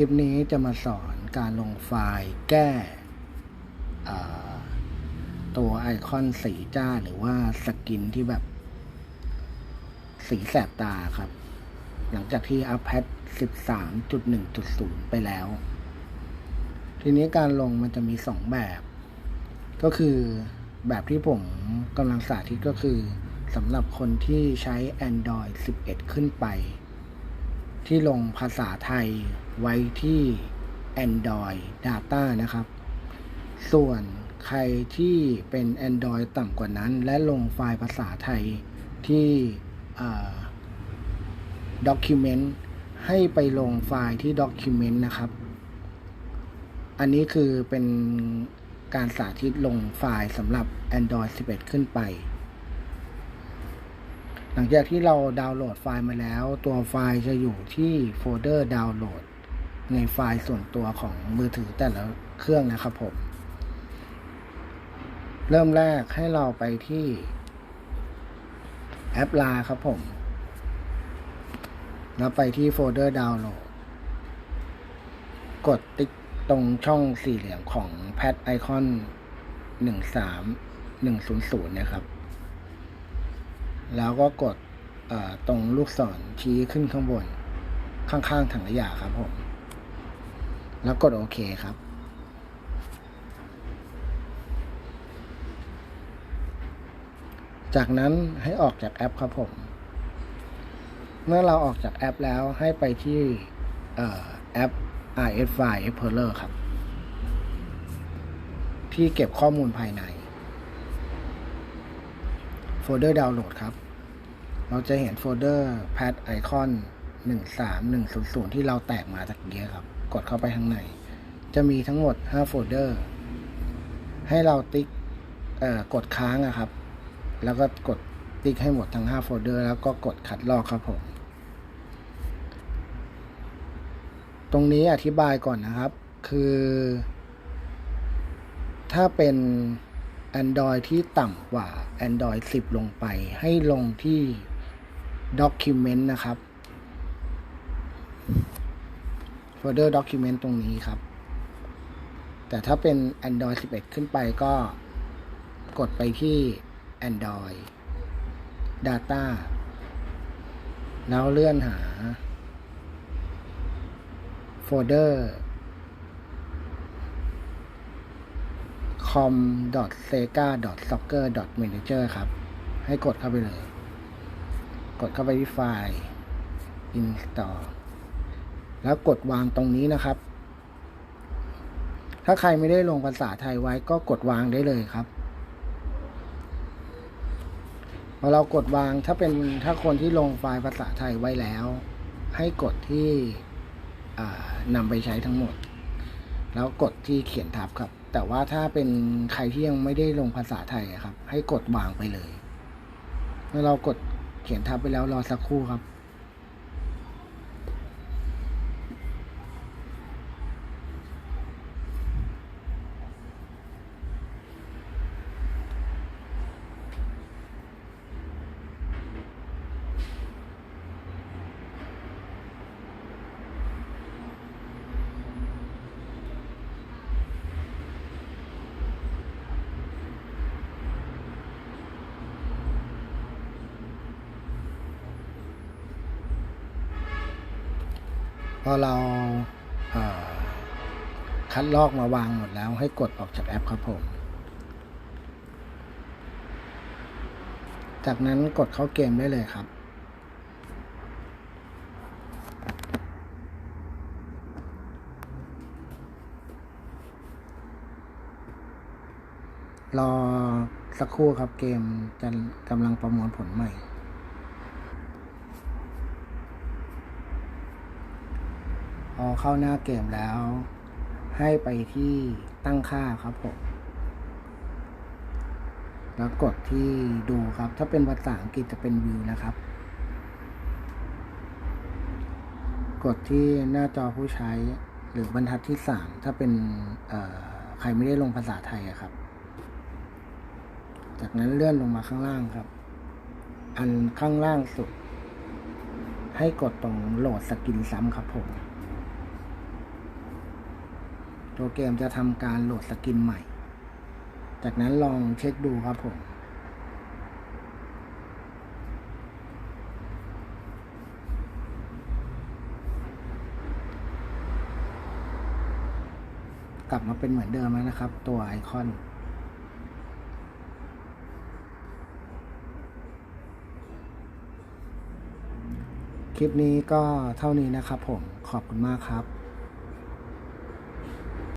คลิปนี้จะมาสอนการลงไฟล์แก้ตัวไอคอนสีจ้าหรือว่าสกินที่แบบ สีแสบตาครับ หลังจากที่อัพแพท13.1.0 ไปแล้ว ทีนี้การลงมันจะมีสองแบบ ก็คือแบบที่ผมกำลังสาธิตก็คือสำหรับคนที่ใช้ Android 11 ขึ้นไป ที่ลงภาษาไทยไว้ที่ Android Data นะครับ ส่วนใครที่เป็น Android ต่ำกว่านั้น และลงไฟล์ภาษาไทยที่ Document ให้ไปลงไฟล์ที่ Document นะครับ อันนี้คือเป็นการสาธิตลงไฟล์สำหรับ Android 11 ขึ้นไป ลังจากที่เราดาวน์โหลดไฟล์มาแล้ว ตัวไฟล์จะอยู่ที่โฟลเดอร์ดาวน์โหลด ในไฟล์ส่วนตัวของมือถือแต่ละเครื่องนะครับผม เริ่มแรกให้เราไปที่แอปลาครับผม แล้วไปที่โฟลเดอร์ดาวน์โหลด กดติ๊กตรงช่องสี่เหลี่ยมของแพทไอคอนหนึ่งสามหนึ่งศูนย์ศูนย์นะครับ แล้วก็กดตรงลูกศรชี้ขึ้นข้างบน ข้างๆถังขยะครับผม แล้วกดโอเคครับ จากนั้นให้ออกจากแอปครับผม เมื่อเราออกจากแอปแล้วให้ไปที่แอป RS File Explorer ครับ ที่เก็บข้อมูลภายใน เดอร์ดาวน์โหลดครับ เราจะเห็นโฟลเดอร์ Pad Icon 13100ที่เราแตกมาจากเกี้ครับ กดเข้าไปข้างใน จะมีทั้งหมด5โฟลเดอร์ ให้เราติ๊กเอ่อกดค้างอะครับ แล้วก็กดติ๊กให้หมดทั้ง5โฟลเดอร์ แล้วก็กดคัดลอกครับผม ตรงนี้อธิบายก่อนนะครับ คือ ถ้าเป็น Android ที่ต่ำกว่า Android 10 ลงไป ให้ลงที่ Document นะครับ Folder Document ตรงนี้ครับ แต่ถ้าเป็น Android 11 ขึ้นไปก็กดไปที่ Android Data แล้วเลื่อนหา โฟลเดอร์ com.sega.soccer.manager ครับ ให้กดเข้าไปเลย กดเข้าไปที่ไฟล์ install แล้วกดวางตรงนี้นะครับ ถ้าใครไม่ได้ลงภาษาไทยไว้ก็กดวางได้เลยครับพอเรากดวางถ้าเป็นถ้าคนที่ลงไฟล์ภาษาไทยไว้แล้ว ให้กดที่นำไปใช้ทั้งหมด แล้วกดที่เขียนทับครับ แต่ว่าถ้าเป็นใครที่ยังไม่ได้ลงภาษาไทยครับ ให้กดวางไปเลย เมื่อเรากดเขียนทับไปแล้วรอสักครู่ครับ อเราเอ่อคัดลอกมาวางหมดแล้วให้กดออกจากแอปครับผม จากนั้นกดเข้าเกมได้เลยครับ รอสักครู่ครับเกมจะกำลังประมวลผลใหม่ พอเข้าหน้าเกมแล้ว ให้ไปที่ตั้งค่าครับผมแล้วกดที่ดูครับ ถ้าเป็นภาษาอังกฤษจะเป็นวิวนะครับ กดที่หน้าจอผู้ใช้หรือบรรทัดที่สามถ้าเป็นใครไม่ได้ลงภาษาไทยครับ จากนั้นเลื่อนลงมาข้างล่างครับ อันข้างล่างสุด ให้กดตรงโหลดสกินซ้ำครับผม ตัวเกมจะทำการโหลดสกินใหม่ จากนั้นลองเช็คดูครับผม กลับมาเป็นเหมือนเดิมแล้วนะครับ ตัวไอคอนคลิปนี้ก็เท่านี้นะครับผม ขอบคุณมากครับ